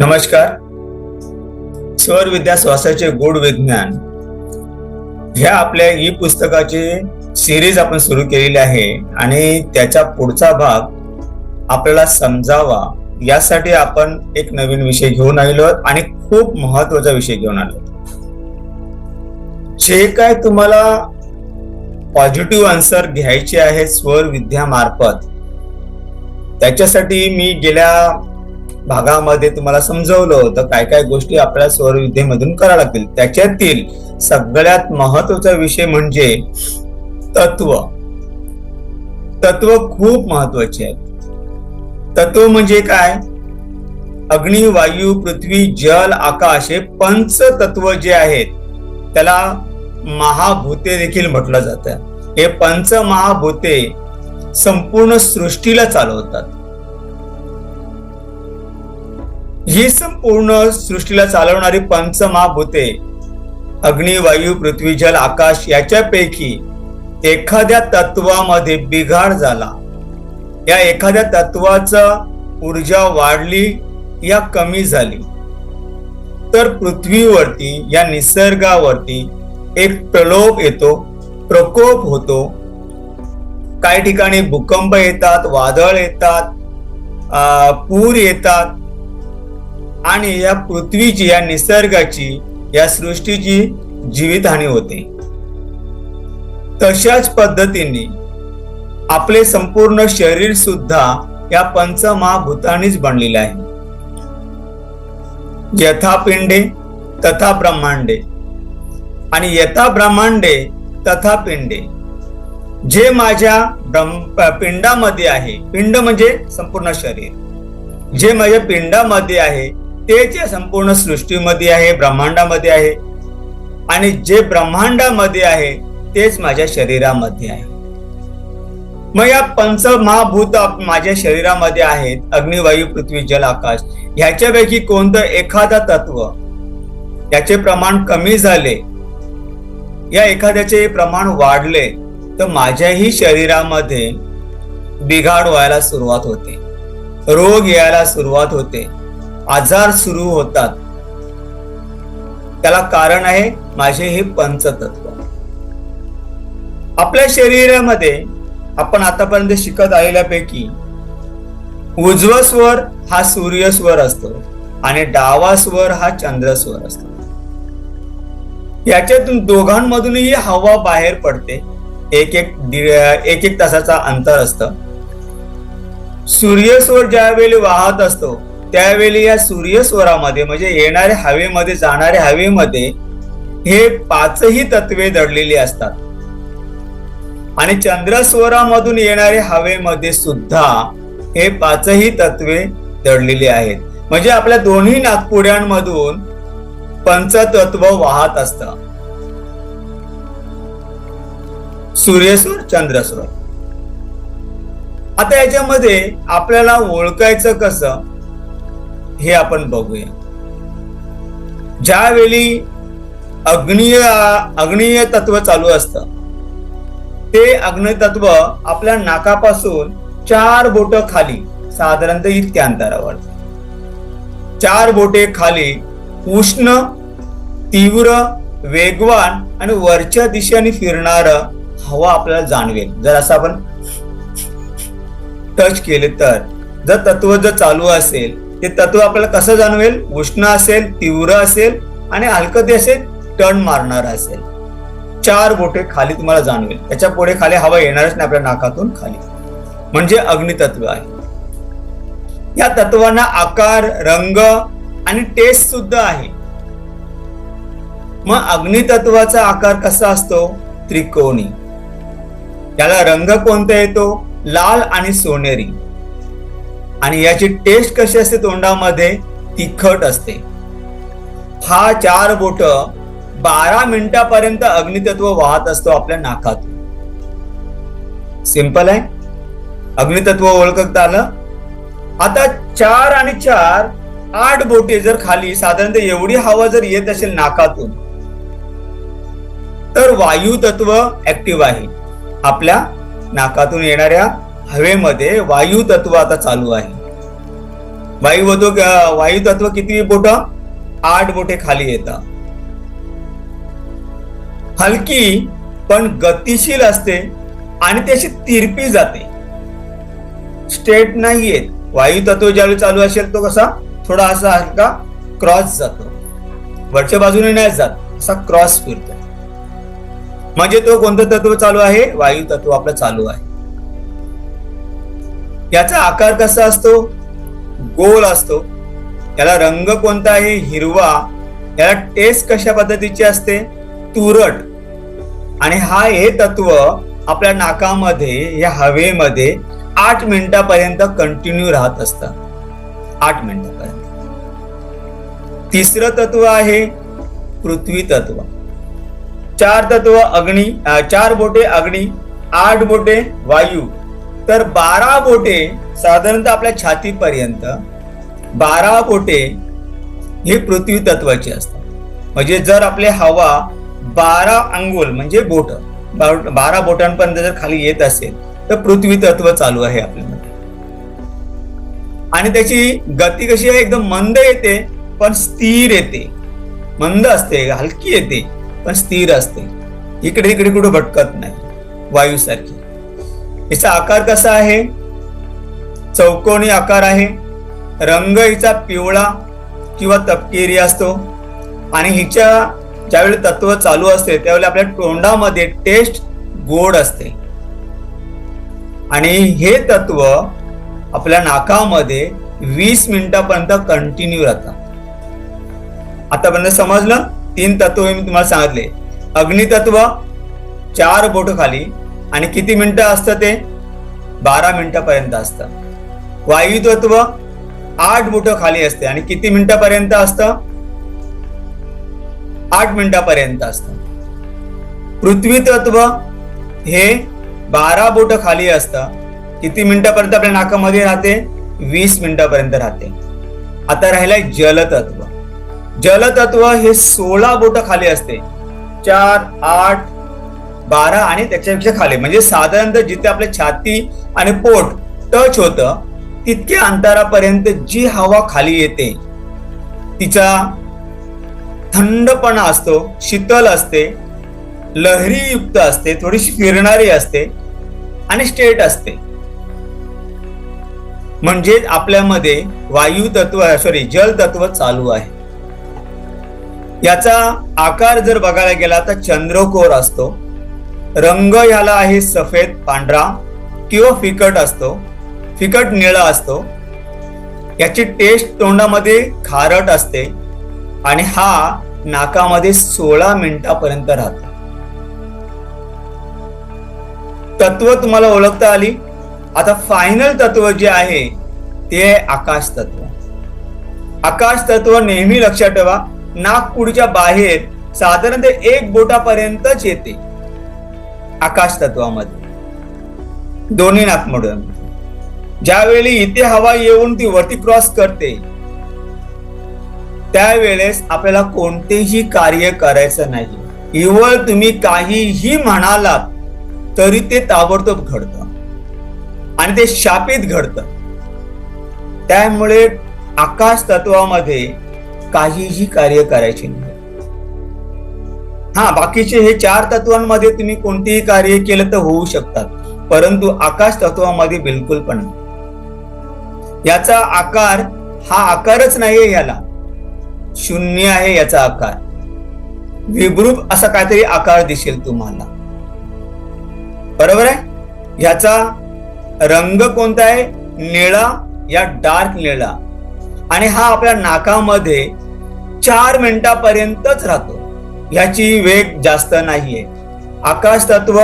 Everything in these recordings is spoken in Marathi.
नमस्कार. स्वर विद्या श्वासाचे गोड विज्ञान. ह्या आपल्या ई पुस्तकाची सिरीज आपण सुरू केलेली आहे आणि त्याचा पुढचा भाग आपल्याला समजावा यासाठी आपण एक नवीन विषय घेऊन आलेलो आणि खूप महत्त्वाचा विषय घेऊन आलो जे काय तुम्हाला पॉझिटिव्ह आन्सर घ्यायचे आहे स्वर विद्यामार्फत त्याच्यासाठी मी गेल्या भागामध्ये तुम्हाला समजवलं होतं काय काय गोष्टी आपल्या स्वरविद्येमधून कराव्या लागतील. त्याच्यातील सगळ्यात महत्त्वाचा विषय म्हणजे तत्व. तत्व खूप महत्त्वाचे आहेत. तत्व म्हणजे काय? अग्नी वायू पृथ्वी जल आकाश हे पंच तत्व जे आहेत त्याला महाभूते देखील म्हटलं जातं. हे पंच महाभूते संपूर्ण सृष्टीला चालवतात. ही संपूर्ण सृष्टीला चालवणारी पंचमहाभूते अग्नी वायू पृथ्वी जल आकाश याच्यापैकी एखाद्या तत्वामध्ये बिघाड झाला. या एखाद्या तत्वाचा ऊर्जा वाढली या कमी झाली. तर पृथ्वीवरती या निसर्गावरती एक प्रलोभ येतो प्रकोप होतो. काही ठिकाणी भूकंप येतात वादळ येतात पूर येतात. आणि या पृथ्वीची या निसर्गाची या सृष्टीची जीवितहानी होते. तशाच पद्धतीने आपले संपूर्ण शरीर सुद्धा या पंचमहाभूतांनीच बनलेले आहे. यथा पिंडे तथा ब्रह्मांडे. आणि यथा ब्रह्मांडे तथा पिंडे. जे माझ्या ब्रह्म पिंडामध्ये आहे पिंड म्हणजे संपूर्ण शरीर. जे माझ्या पिंडामध्ये आहे ते जे संपूर्ण सृष्टीमध्ये आहे ब्रह्मांडामध्ये आहे. आणि जे ब्रह्मांडामध्ये आहे तेच माझ्या शरीरामध्ये आहे. मग या पंच महाभूत माझ्या शरीरामध्ये आहेत अग्निवायू पृथ्वी जल आकाश ह्याच्यापैकी कोणतं एखादा तत्व याचे प्रमाण कमी झाले या एखाद्याचे प्रमाण वाढले तर माझ्याही शरीरामध्ये बिघाड व्हायला सुरुवात होते. रोग यायला सुरुवात होते. आजार सुरू होतात. त्याला कारण आहे माझे हे पंचतत्व. आपल्या शरीरामध्ये आपण आतापर्यंत शिकत आलेल्यापैकी उजवा स्वर हा सूर्य स्वर असतो आणि डावा स्वर हा चंद्र स्वर असतो. याच्यातून दोघांमधूनही हवा बाहेर पडते. एक एक एक एक तासाचा अंतर असतं. सूर्यस्वर ज्यावेळी वाहत असतो त्यावेळी या सूर्यस्वरामध्ये म्हणजे येणाऱ्या हवेमध्ये जाणाऱ्या हवेमध्ये हे पाचही तत्वे दडलेली असतात. आणि चंद्रस्वरामधून येणाऱ्या हवेमध्ये सुद्धा हे पाचही तत्वे दडलेली आहेत. म्हणजे आपल्या दोन्ही नागपुड्यांमधून पंचतत्व वाहत असत. सूर्यस्वर चंद्रस्वर. आता याच्यामध्ये आपल्याला ओळखायचं कसं? हे आपण बघूया. ज्यावेळी अग्नीय अग्नीय तत्व चालू असतं ते अग्नी तत्व आपल्या नाकापासून चार बोट खाली साधारणत इतक्या अंतरावर. चार बोटे खाली उष्ण तीव्र वेगवान आणि वरच्या दिशेने फिरणार हवा आपल्याला जाणवेल. जर असं आपण टच केले तर जर तत्व जर चालू असेल ते तत्व आपल्याला कसं जाणवेल? उष्ण असेल तीव्र असेल आणि हलकती असेल टर्न मारणार असेल. चार बोटे खाली तुम्हाला जाणवेल. त्याच्या पुढे खाली हवा येणारच नाही आपल्या नाकातून खाली. म्हणजे अग्नितत्व आहे. या तत्वांना आकार रंग आणि टेस्ट सुद्धा आहे. मग अग्नितत्वाचा आकार कसा असतो? त्रिकोणी. त्याला रंग कोणता येतो? लाल आणि सोनेरी. आणि याची टेस्ट कशी असते तोंडामध्ये? तिखट असते. हा चार बोट बारा मिनिटापर्यंत अग्नितत्व वाहत असतो आपल्या नाकातून सिंपल आहे? अग्नितत्व ओळखता आलं आता चार आणि चार आठ बोटे जर खाली साधारणतः एवढी हवा जर येत असेल नाकातून तर वायू तत्व ऍक्टिव्ह आहे. आपल्या नाकातून येणाऱ्या हवेमध्ये वायू तत्व आता चालू आहे. वायू होतो वायू तत्व किती बोट? आठ बोटे खाली येतात. हलकी पण गतिशील असते आणि ती अशी तिरपी जाते. स्टेट नाही येत. वायू तत्व ज्यावेळी चालू असेल तो कसा? थोडा असा हलका क्रॉस जातो. वरच्या बाजूने नाही जात. असा क्रॉस फिरतो. म्हणजे तो कोणतं तत्व चालू आहे? वायू तत्व आपलं चालू आहे. याचा आकार कसा असतो? गोल असतो. याला रंग कोणता आहे हिरवा याला टेस्ट कशा पद्धतीची असते? तुरट. आणि हा हे तत्व आपल्या नाकामध्ये या हवेमध्ये आठ मिनिटापर्यंत कंटिन्यू राहत असत. आठ मिनिटापर्यंत. तिसरं तत्व आहे पृथ्वी तत्व. चार तत्व अग्नी चार बोटे अग्नी आठ बोटे वायू. तर बारा बोटे साधारणतः आपल्या छातीपर्यंत बारा बोटे हे पृथ्वी तत्वाची असतात. म्हणजे जर आपले हवा बारा अंगुल म्हणजे बोट बारा बोटांपर्यंत जर खाली येत असेल तर पृथ्वी तत्व चालू आहे आपल्यामध्ये. आणि त्याची गती कशी आहे? एकदम मंद येते पण स्थिर येते. मंद असते हलकी येते पण स्थिर असते. इकडे इकडे कुठे भटकत नाही. वायूसारखी. हिचा आकार कसा आहे? चौकोनी आकार आहे. रंग हिचा पिवळा किंवा तपकिरी असतो. आणि हिच्या ज्यावेळी तत्व चालू असते त्यावेळी आपल्या तोंडामध्ये टेस्ट गोड असते. आणि हे तत्व आपल्या नाकामध्ये वीस मिनिटापर्यंत कंटिन्यू राहतात आतापर्यंत समजलं? तीन तत्व मी तुम्हाला सांगितले. अग्नितत्व चार बोट खाली आणि किती मिनिटं असतं ते? बारा मिनिटापर्यंत असतं. वायुतत्व आठ बोट खाली असते. आणि किती मिनिटापर्यंत असतं? आठ मिनिटापर्यंत असतं. पृथ्वी तत्व हे बारा बोट खाली असतं. किती मिनिटापर्यंत आपल्या नाकामध्ये राहते? वीस मिनिटापर्यंत राहते. आता राहिलंय जलतत्व. जलतत्व हे सोळा बोट खाली असते. चार आठ बारा आणि त्याच्यापेक्षा खाली. म्हणजे साधारणतः जिथे आपल्या छाती आणि पोट टच होत तितक्या अंतरापर्यंत जी हवा खाली येते तिचा थंडपणा असतो शीतल असते लहरीयुक्त असते थोडीशी फिरणारी असते आणि स्ट्रेट असते. म्हणजे आपल्यामध्ये वायू तत्व सॉरी जल तत्व चालू आहे. याचा आकार जर बघायला गेला तर चंद्रकोर असतो. रंग ह्याला आहे सफेद पांढरा किंवा फिकट असतो फिकट निळा असतो. याची टेस्ट तोंडामध्ये खारट असते आणि हा नाकामध्ये सोळा मिनिटापर्यंत राहतो. तत्व तुम्हाला ओळखता आली? आता फायनल तत्व जे आहे ते आकाश तत्व. आकाश तत्व नेहमी लक्षात ठेवा नागपुडीच्या बाहेर साधारणतः एक बोटापर्यंतच येते. आकाश तत्वामध्ये. दोन्ही नागमोडून ज्यावेळी इथे हवा येऊन ती वरती क्रॉस करते त्यावेळेस आपल्याला कोणतेही कार्य करायचं नाही. केवळ तुम्ही काहीही म्हणालात तरी ते ताबडतोब घडतं. आणि ते शापित घडत. त्यामुळे आकाश तत्वामध्ये काहीही कार्य करायचे नाही. हा बाकीचे हे चार तत्वांमध्ये तुम्ही कोणतेही कार्य केलं तर होऊ शकतात परंतु आकाश तत्वामध्ये बिलकुल पण याचा आकार हा आकारच नाहीये याला. शून्य आहे याचा आकार. विभ्रूप असा काहीतरी आकार दिसेल तुम्हाला. बरोबर आहे? याचा रंग कोणता आहे? निळा या डार्क निळा. आणि हा आपल्या नाकामध्ये चार मिनिटापर्यंतच राहतो. ह्याची वेग जास्त नाहीये. आकाश तत्व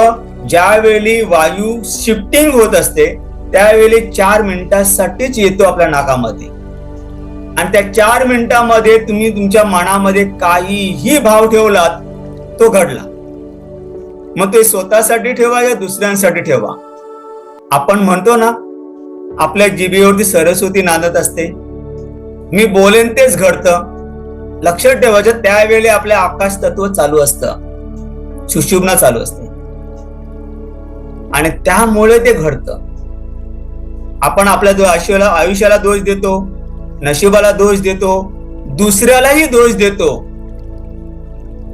ज्यावेळी वायू शिफ्टिंग होत असते त्यावेळी चार मिनिटासाठीच येतो आपल्या नाकामध्ये. आणि त्या चार मिनिटामध्ये तुम्ही तुमच्या मनामध्ये काहीही भाव ठेवलात तो घडला. मग ते स्वतःसाठी ठेवा या दुसऱ्यांसाठी ठेवा. आपण म्हणतो ना आपल्या जिबीवरती सरस्वती नांदत असते. मी बोलेन तेच घडतं. लक्षात ठेवायचं त्यावेळी आपल्या आकाश तत्व चालू असतं. सुशुभना चालू असते. आणि त्यामुळे ते घडतं. आपण आपल्या आयुष्याला आयुष्याला दोष देतो नशिबाला दोष देतो दुसऱ्यालाही दोष देतो.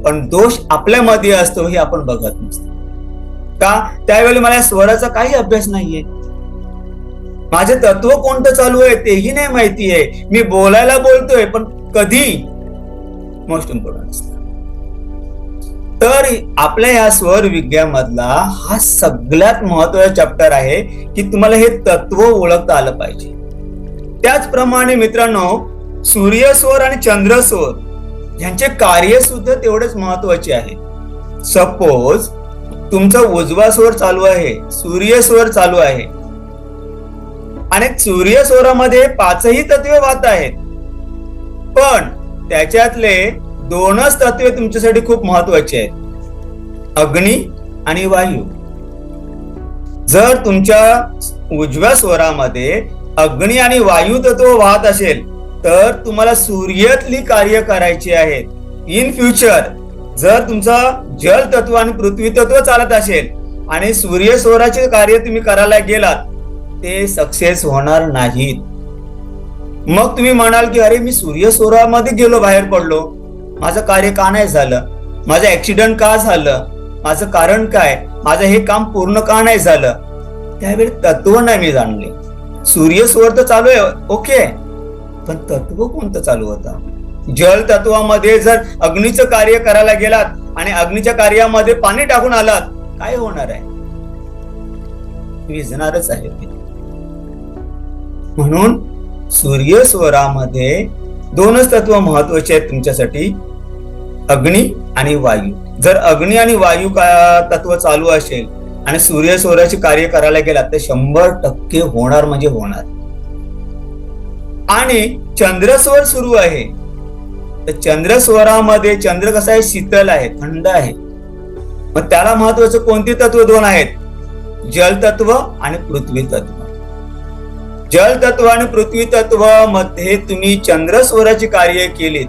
पण दोष आपल्यामध्ये असतो हे आपण बघत नसतो. का? त्यावेळी मला स्वराचा काही अभ्यास नाहीये. माझे तत्व कोणतं चालू आहे तेही नाही माहितीये. मी बोलायला बोलतोय पण कधी? मोस्ट इम्पॉर्टंट असतं तर आपल्या या स्वर विज्ञामधला हा सगळ्यात महत्त्वाचा चॅप्टर आहे की तुम्हाला हे तत्व ओळखता आलं पाहिजे. त्याचप्रमाणे मित्रांनो सूर्यस्वर आणि चंद्रस्वर यांचे कार्य सुद्धा तेवढेच महत्त्वाचे आहे. सपोज तुमचा उजवा स्वर चालू आहे सूर्यस्वर चालू आहे. आणि सूर्यस्वरामध्ये पाचही तत्वे वाहत आहेत. पण त्याच्यातले दोनच तत्वे तुमच्यासाठी खूप महत्त्वाचे आहेत. अग्नी आणि वायू. जर तुमच्या उजव्या स्वरामध्ये अग्नी आणि वायू तत्व वाहत असेल तर तुम्हाला सूर्यातली कार्य करायची आहेत इन फ्युचर जर तुमचा जल तत्व आणि पृथ्वी तत्व चालत असेल आणि सूर्य स्वराचे कार्य तुम्ही करायला गेलात ते सक्सेस होणार नाहीत. मग तुम्ही म्हणाल की अरे मी सूर्य स्वरामध्ये गेलो बाहेर पडलो. माझं कार्य का नाही झालं? माझं ऍक्सिडेंट का झालं? माझं कारण काय? माझं हे काम पूर्ण का नाही झालं? त्यावेळी तत्व नाही मी जाणले. सूर्य स्वर तर चालू आहे ओके. पण तत्व कोणतं चालू होता? जल तत्वामध्ये जर अग्नीचं कार्य करायला गेलात आणि अग्नीच्या कार्यामध्ये पाणी टाकून आलात काय होणार आहे? विजणारच आहे म्हणून सूर्यस्वरामध्ये दोनच तत्व महत्त्वाचे आहेत तुमच्यासाठी. अग्नी आणि वायू. जर अग्नी आणि वायू का तत्व चालू असेल आणि सूर्य स्वराचे कार्य करायला गेला तर शंभर टक्के होणार म्हणजे होणार. आणि चंद्रस्वर सुरू आहे. तर चंद्रस्वरामध्ये चंद्र कसा आहे? शीतल आहे थंड आहे. मग त्याला महत्वाचं कोणती तत्व दोन आहेत? जल तत्व आणि पृथ्वी तत्व. जल तत्व आणि पृथ्वी तत्वमध्ये तुम्ही चंद्रस्वराची कार्य केलीत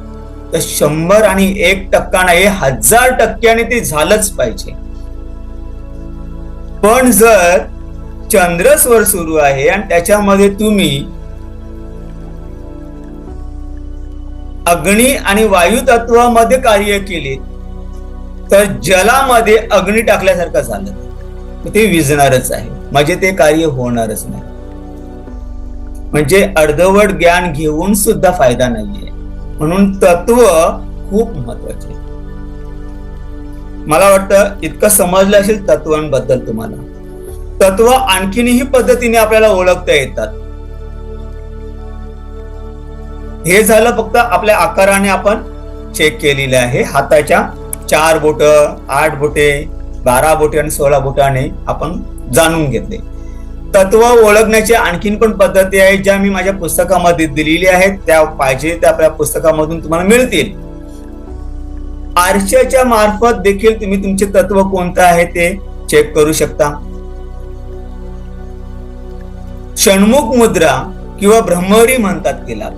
तर शंभर आणि एक टक्का नाही हजार टक्क्याने ते झालंच पाहिजे. पण जर चंद्र स्वर सुरू आहे आणि त्याच्यामध्ये तुम्ही अग्नी आणि वायू तत्वामध्ये कार्य केले तर जलामध्ये अग्नी टाकल्यासारखं झालं. ते विजणारच आहे. म्हणजे ते कार्य होणारच नाही. म्हणजे अर्धवट ज्ञान घेऊन सुद्धा फायदा नाहीये. म्हणून तत्व खूप महत्त्वाचे. मला वाटतं इतकं समजलं असेल तत्वांबद्दल तुम्हाला. तत्व आणखीनही पद्धतीने आपल्याला ओळखता येतात. हे झालं फक्त आपल्या आकाराने आपण चेक केलेले आहे. हाताच्या चार बोट आठ बोटे बारा बोटे आणि सोळा बोटाने आपण जाणून घेतले. तत्व ओळखण्याची आणखीन पण पद्धती आहेत ज्या मी माझ्या पुस्तकामध्ये दिलेली आहेत. त्या पाहिजे त्या आपल्या पुस्तकामधून तुम्हाला मिळतील. आरशाच्या मार्फत देखील तुम्ही तुमचे तत्व कोणतं आहे ते चेक करू शकता. षण्मुख मुद्रा किंवा ब्रह्मरी म्हणतात तिला.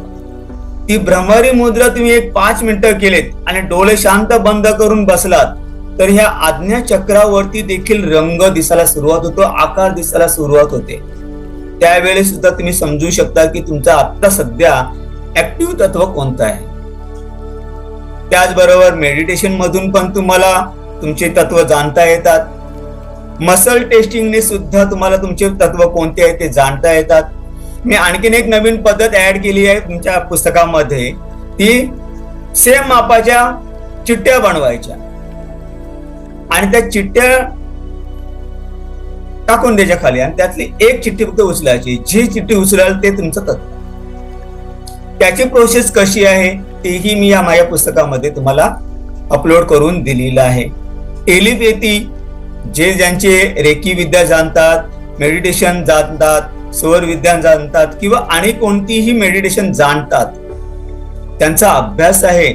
ती भ्रमरी मुद्रा तुम्ही एक पाच मिनिटं केलेत आणि डोळे शांत बंद करून बसलात. तर ह्या आज्ञा चक्रावरती देखील रंग दिसायला सुरुवात होतो आकार दिसायला सुरुवात होते. त्यावेळेस सुद्धा तुम्ही समजू शकता की तुमचा आता सध्या ऍक्टिव्ह तत्व कोणतं आहे. त्याचबरोबर मेडिटेशन मधून पण तुम्हाला तुमचे तत्व जाणता येतात. मसल टेस्टिंगने सुद्धा तुम्हाला तुमचे तत्व कोणते आहे ते जाणता येतात. मी आणखीन एक नवीन पद्धत ऍड केली आहे तुमच्या पुस्तकामध्ये ती सेम मापाच्या चिठ्ठ्या बनवायच्या. आणि त्या चिठ्ठ्या टाकून द्यायच्या खाली आणि त्यातली एक चिठ्ठी फक्त उचलायची. जी चिठ्ठी उचलाल ते तुमचं तत्व त्याची प्रोसेस कशी आहे तेही मी या माझ्या पुस्तकामध्ये तुम्हाला अपलोड करून दिलेलं आहे. टेलिपेथी जे ज्यांचे रेकी विद्या जाणतात मेडिटेशन जाणतात स्वर विद्या जाणतात किंवा आणि कोणतीही मेडिटेशन जाणतात त्यांचा अभ्यास आहे.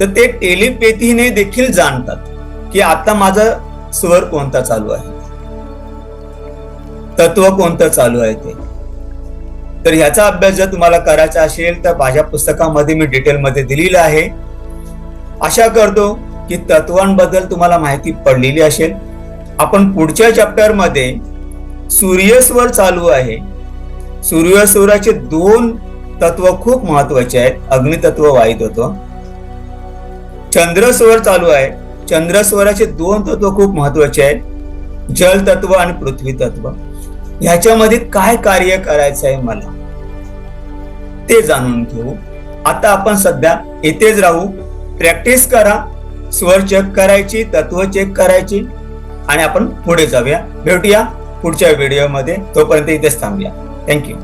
तर ते टेलिपेथीने देखील जाणतात. की आता माझं स्वर कोणता चालू आहे? तत्व कोणतं चालू आहे ते? तर ह्याचा अभ्यास जर तुम्हाला करायचा असेल तर माझ्या पुस्तकामध्ये मी डिटेलमध्ये दिलेलं आहे. आशा करतो की तत्वांबद्दल तुम्हाला माहिती पडलेली असेल. आपण पुढच्या चॅप्टरमध्ये सूर्यस्वर चालू आहे. सूर्यस्वराचे दोन तत्व खूप महत्त्वाचे आहेत. अग्नितत्व वायू तत्व चंद्रस्वर चालू आहे. चंद्रस्वराचे दोन तत्व खूप महत्त्वाचे आहेत. जल तत्व आणि पृथ्वी तत्व. ह्याच्यामध्ये काय कार्य करायचं आहे मला? ते जाणून घेऊ. आता आपण सध्या इथेच राहू. प्रॅक्टिस करा. स्वर चेक करायची तत्व चेक करायची. आणि आपण पुढे जाऊया. भेटूया पुढच्या व्हिडिओमध्ये तोपर्यंत इथेच थांबूया. थँक्यू